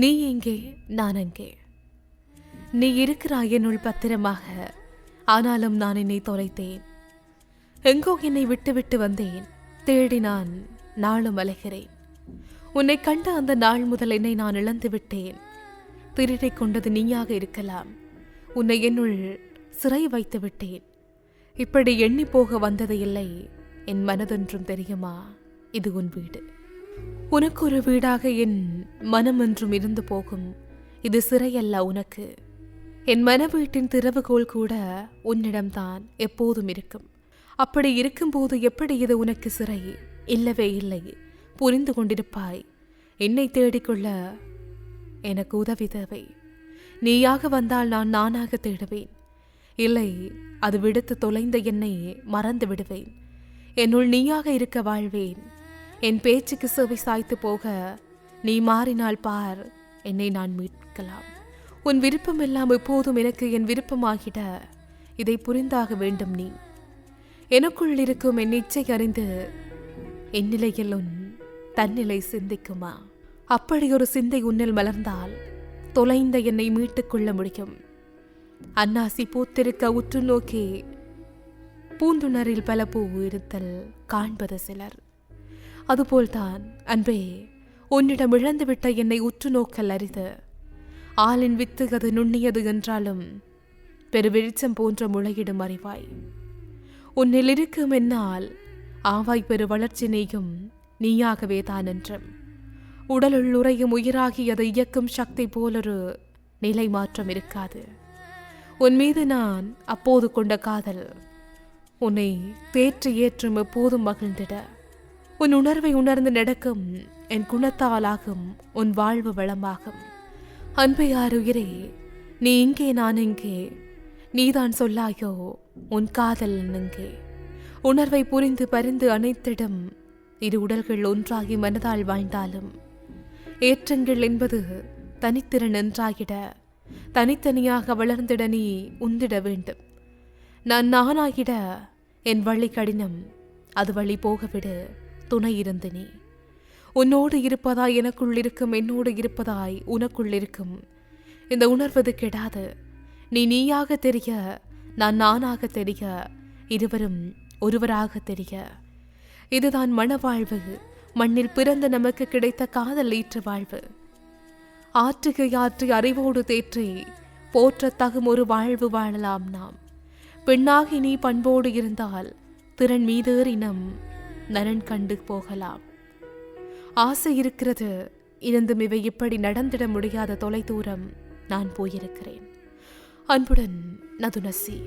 நீ எங்கே நான் அங்கே. நீ இருக்கிறாய் என்னுள் பத்திரமாக ஆனாலும் நான் என்னை தொலைத்தேன். எங்கோ என்னை விட்டுவிட்டு வந்தேன் தேடி நான் நாளும் அலைகிறேன். உன்னை கண்ட அந்த நாள் முதல் என்னை நான் இழந்து விட்டேன். திருடை கொண்டது நீயாக இருக்கலாம். உன்னை என்னுள் சிறை வைத்து விட்டேன். இப்படி எண்ணி போக வந்தது இல்லை. என் மனதென்றும் தெரியுமா? இது உன் வீடு. உனக்கு ஒரு வீடாக என் மனம் என்றும் இருந்து போகும். இது சிறையல்ல உனக்கு. என் மன வீட்டின் திறவுகோல் கூட உன்னிடம்தான் எப்போதும் இருக்கும். அப்படி இருக்கும்போது எப்படி இது உனக்கு சிறை? இல்லவே இல்லை. புரிந்து கொண்டிருப்பாய். என்னை தேடிக்கொள்ள எனக்கு உதவி தேவை. நீயாக வந்தால் நான் நானாக தேடுவேன். இல்லை அது விடுத்து தொலைந்த என்னை மறந்து விடுவேன். என்னுள் நீயாக இருக்க வாழ்வேன். என் பேச்சுக்கு சுவை சாய்த்து போக நீ மாறினால் பார் என்னை நான் மீட்கலாம். உன் விருப்பம் எல்லாம் எப்போதும் எனக்கு என் விருப்பமாகிட இதை புரிந்தாக வேண்டும் நீ. எனக்குள் இருக்கும் என் இச்சை அறிந்து என் நிலையில் உன் தன்னிலை சிந்திக்குமா? அப்படி ஒரு சிந்தை உன்னில் மலர்ந்தால் தொலைந்த என்னை மீட்டுக்கொள்ள முடியும். அன்னாசி பூத்திருக்க உற்று நோக்கி பூந்துணரில் பல பூ இருத்தல் காண்பது சிலர். அதுபோல்தான். அன்பே உன்னிடம் இழந்துவிட்ட என்னை உற்று நோக்கல் அரிது. ஆளின் வித்து அது நுண்ணியது என்றாலும் பெரு வெளிச்சம் போன்ற முளையிடும் அறிவாய். உன்னில் இருக்கும் என்னால் ஆவாய் பெரு வளர்ச்சி நீயும் நீயாகவே தான் என்றும். உடலுள் உறையும் உயிராகி அதை இயக்கும் சக்தி போலொரு நிலை மாற்றம் இருக்காது. உன் மீது நான் அப்போது கொண்ட காதல் உன்னை தேற்றி ஏற்றும் எப்போதும் மகிழ்ந்திட. உன் உணர்வை உணர்ந்து நடக்கும். என் குணத்தாலாகும். உன் வாழ்வு வளமாகும். அன்பை உயிரே நீ இங்கே நான் இங்கே. நீதான் சொல்லாயோ உன் காதல் எங்கே உணர்வை புரிந்து பரிந்து அனைத்திடம் இரு உடல்கள் ஒன்றாகி மனதால் வாழ்ந்தாலும். ஏற்றங்கள் என்பது தனித்திறன் என்றாகிட தனித்தனியாக வளர்ந்திட நீ உந்திட வேண்டும். நான் நானாகிட என் வழி கடினம். அது வழி போகவிடு. துணை இருந்து நீ. உன்னோடு இருப்பதாய் எனக்குள் இருக்கும் என்னோடு இருப்பதாய் உனக்குள் இருக்கும். இந்த உணர்வது கெடாது. நீ நீயாக தெரிய நான் நானாக தெரிய இருவரும் ஒருவராக தெரிய. இதுதான் மனவாழ்வு. மண்ணில் பிறந்த நமக்கு கிடைத்த காதல் ஈற்ற வாழ்வு. ஆற்றுகை ஆற்றி அறிவோடு தேற்றி போற்றத்தகும் ஒரு வாழ்வு வாழலாம் நாம். பெண்ணாகி நீ பண்போடு இருந்தால் திறன் மீதேறினம் நலன் கண்டு போகலாம். ஆசை இருக்கிறது. இருந்தும் இவை இப்படி நடந்திட முடியாத தொலைதூரம் நான் போயிருக்கிறேன். அன்புடன் நதுநசி